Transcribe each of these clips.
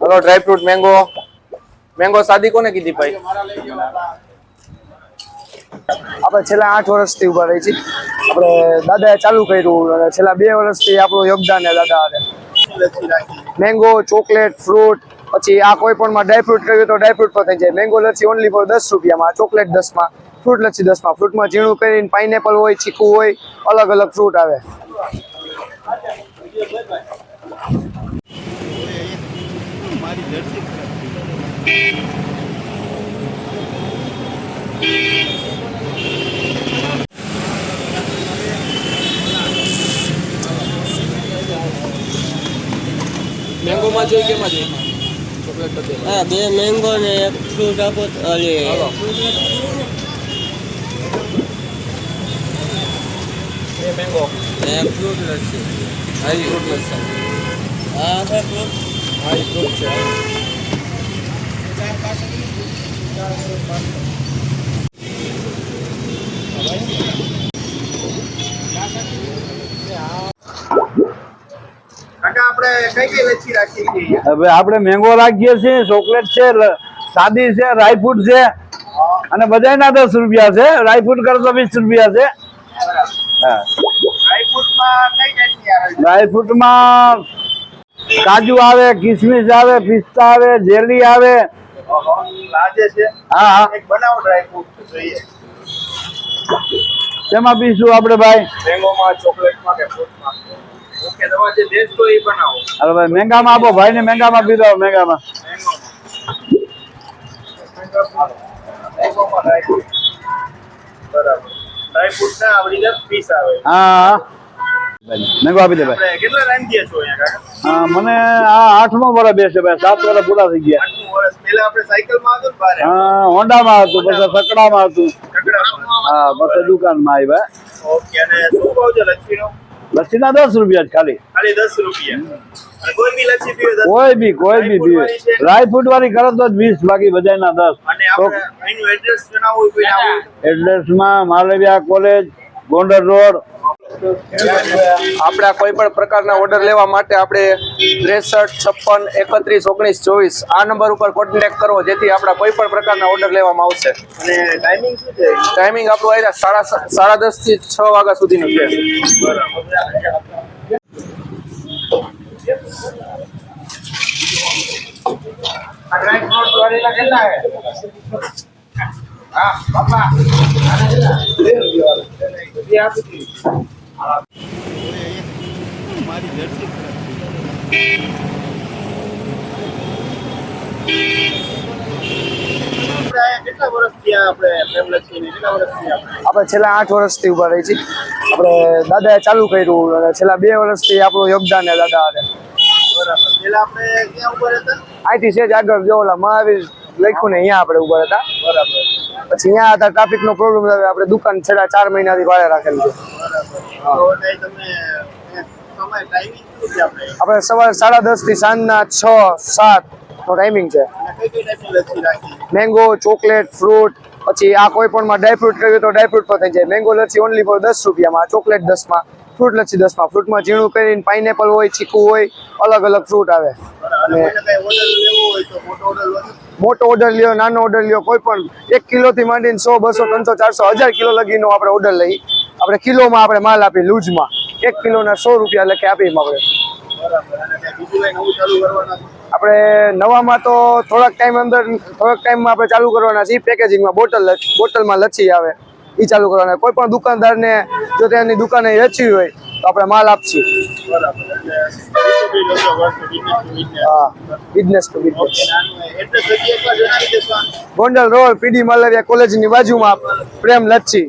Hello dry fruit mango mango સાદી કોને કીધી ભાઈ? આપણે છેલ્લા આઠ વર્ષથી ઊભા રહી છીએ. આપણે દાદાએ ચાલુ કર્યું છેલ્લા બે વર્ષથી આપણું યોગદાન દાદા મેંગો ચોકલેટ ફ્રૂટ પછી આ કોઈ પણ માં ડ્રાયફ્રૂટ કરવી તો ડ્રાયફ્રૂટ પર થઈ જાય. મેંગો લચ્છી ઓનલી ફોર દસ રૂપિયામાં ચોકલેટ દસમાં ફ્રૂટ લચ્છી દસમાં. ફ્રૂટમાં ઝીણું કરીને પાઇનેપલ હોય, ચીકુ હોય, અલગ અલગ ફ્રૂટ આવે. મેંગોમાં જોઈએ કેમાં જોઈએ? હા બે મેંગો ને એક ફ્રૂટ આપો અલી. બે મેંગો એક ફ્રૂટ લસ્સી હા ઈ ફ્રૂટ લસ્સી હા હા ફ્રૂટ હાઈ ફ્રૂટ છે. હવે આપણે મેંગો રાખીએ છીએ ચોકલેટ છે સાદી છે રાયફ્રૂટ છે અને બધાના દસ રૂપિયા છે. રાયફ્રુટ કરતો વીસ રૂપિયા છે. ડ્રાયફ્રૂટમાં કાજુ આવે કિસમિસ આવે પિસ્તા આવે જેલી આવે. હા હા. તેમાં પીશું આપણે ભાઈ? ચોકલેટમાં કે ફ્રૂટમાં ઓકે તમારે જે બેસ્ટ હોય એ બનાવો. અરે ભાઈ મેંગામાં આપો ભાઈને મેંગામાં પીધો મેંગામાં મેંગોમાં. ડ્રાયફ્રૂટ બરાબર ડ્રાયફ્રૂટ ના આપણી દસ પીસ આવે. હા. હા મેંગો આપી દે ભાઈ. આપણે કેટલા ટાઈમ થયા છો અહીંયા કાકા હા મને આ આઠમો વર્ષ બેસે ભાઈ સાત વર્ષ પૂરા થઈ ગયા. હા હોન્ડામાં હતું પછી સકડામાં હતું. હા પછી દુકાનમાં આવી ભાઈ. ઓકે અને શું ભાવ છે લચ્છીનો લસ્સીના દસ રૂપિયા ખાલી. ખાલી દસ રૂપિયા. કોઈ બી કોઈ બી કોઈ બી પીવે. ડ્રાય ફ્રૂટ વાળી કરો તો વીસ બાકી બધાના દસ. અને આપણે એડ્રેસ કોઈ આવું કોલેજ ગોંડલ રોડ આપણા કોઈ પણ પ્રકારના ઓર્ડર લેવા માટે આપણે ત્રેસઠ છપ્પન એકત્રીસ ઓગણીસ ચોવીસ આ નંબર ઉપર કોન્ટેક્ટ કરવો જેથી આપણા કોઈ પણ પ્રકારના ઓર્ડર લેવામાં આવશે. અને ટાઈમિંગ શું છે? ટાઈમિંગ આપણું આવ્યા સાડા સાડા દસથી છ વાગ્યા સુધીનું છે. કેટલા વર્ષથી આપણે જર્સી આપણે આપણે? છેલ્લા આઠ વર્ષથી ઊભા રહી છીએ. આપણે દાદાએ ચાલુ કર્યું અને છેલ્લા બે વર્ષથી આપણું યોગદાન છે દાદા હારે. બરાબર. પેલા આપણે ક્યાં ઉપર હતા અહીંથી છે જ આગળ જો ઓલા મહાવીર લખ્યું ને અહીંયા આપણે ઊભા હતા બરાબર. પછી અહીંયા હતા ટ્રાફિકનો પ્રોબ્લેમ આવે આપણે દુકાન છેલ્લા ચાર મહિનાથી ભાડે રાખેલી છે. આપણે? સવારે સાડા દસથી સાંજના છ સાત નો ટાઈમિંગ છે. મેંગો ચોકલેટ ફ્રૂટ પછી આ કોઈ પણ માં ડ્રાયફ્રૂટ કરવી તો ડ્રાયફ્રૂટ પર થઈ જાય. મેંગો લચ્છી ઓનલી ફોર દસ રૂપિયામાં ચોકલેટ દસમાં ફ્રૂટ લચ્છી દસમાં ફ્રૂટમાં ઝીણું કરીને પાઇનેપલ હોય ચીકુ હોય અલગ અલગ ફ્રૂટ આવે. અને મોટો ઓર્ડર લ્યો નાનો ઓર્ડર લ્યો કોઈ પણ એક કિલોથી માંડીને સો બસો ત્રણસો ચારસો હજાર કિલો લગીનો આપણે ઓર્ડર લઈ. આપણે કિલોમાં આપણે માલ આપીએ લૂઝમાં. એક કિલોના સો રૂપિયા લખે આપીએ આપણે? આપણે નવામાં તો થોડાક ટાઈમ અંદર, થોડાક ટાઈમમાં આપણે ચાલુ કરવાના છે પેકેજિંગમાં બોટલ બોટલમાં લચ્છી આવે એ ચાલુ કરવાના કોઈ પણ દુકાનદારને જો તેની દુકાને લચ્છી હોય, તો આપણે માલ આપશું. હા business. Gondal road, PD Malaviya કોલેજની બાજુમાં પ્રેમ લચ્છી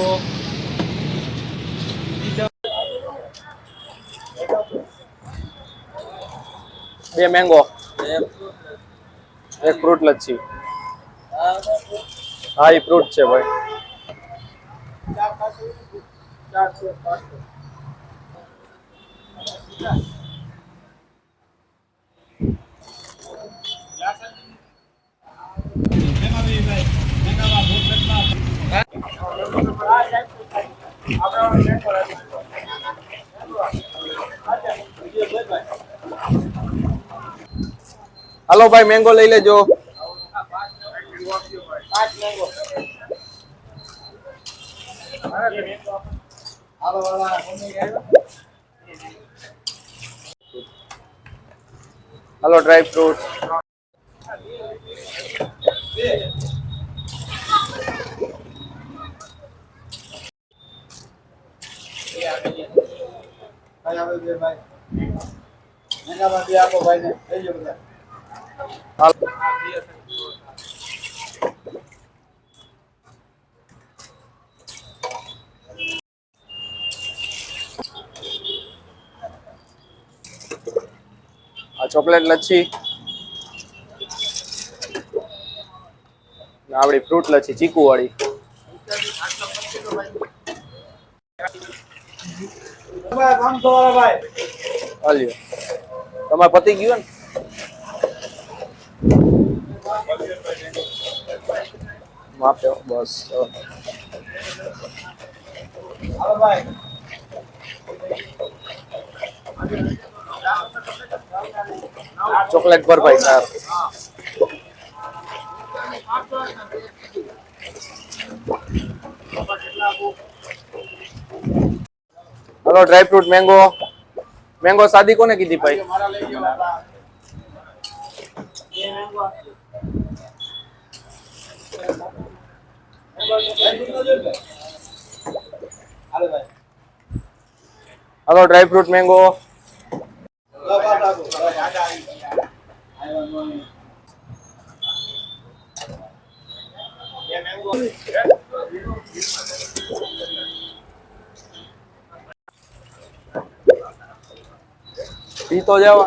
મેંગો બે મેંગો એક ફ્રૂટ લચ્છી. હા એ ફ્રૂટ છે ભાઈ. હાલો ભાઈ મેંગો લઈ લેજો. હાલો ડ્રાય ફ્રૂટ હાલો આ ચોકલેટ લચ્છી. આપણી ફ્રૂટ લચ્છી ચીકુ વાળી હાલ્યો. તમારે પતી ગયું ને માપ્યો બસ. ચોકલેટ પર ભાઈ સાર hello dry fruit mango. Mango સાદી કોને કીધી ભાઈ? Hello dry fruit mango. પી તો જાવ